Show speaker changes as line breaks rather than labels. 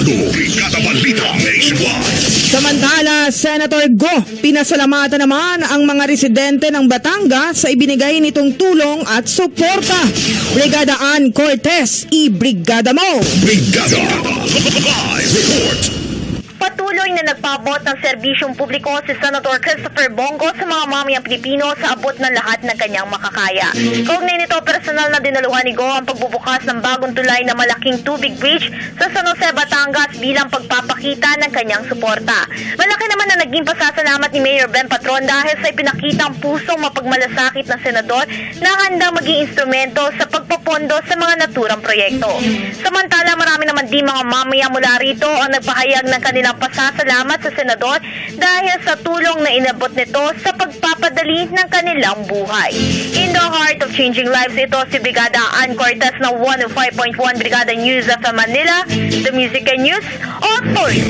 Brigado, Brigada Balita Nationwide.
Samantala, Senator Go, pinasalamatan naman ang mga residente ng Batangas sa ibinigay nitong tulong at suporta. Brigada Ann Cortez, i-brigada mo!
Brigada. Live report.
Patuloy na nagpabot ng serbisyong publiko si Senator Christopher Bongo sa mga mamayang Pilipino sa abot ng lahat ng kanyang makakaya. Kaugnay personal na dinaluhan ni Go ang pagbubukas ng bagong tulay na malaking tubig bridge sa San Jose, Batangas bilang pagpapakita ng kanyang suporta. Malaki naman na naging pasasalamat ni Mayor Ben Patron dahil sa ipinakitang pusong mapagmalasakit ng senador na handa maging instrumento sa pagpapondo sa mga naturang proyekto. Samantala, marami naman di mga mamaya mula rito ang nagpahayag ng kanilang pasasalamat sa senador dahil sa tulong na inabot nito sa pagpapadali ng kanilang buhay. In the heart changing lives, ito si Brigada Ann Cortez ng 105.1 Brigada News of Manila, the Music and News Authority.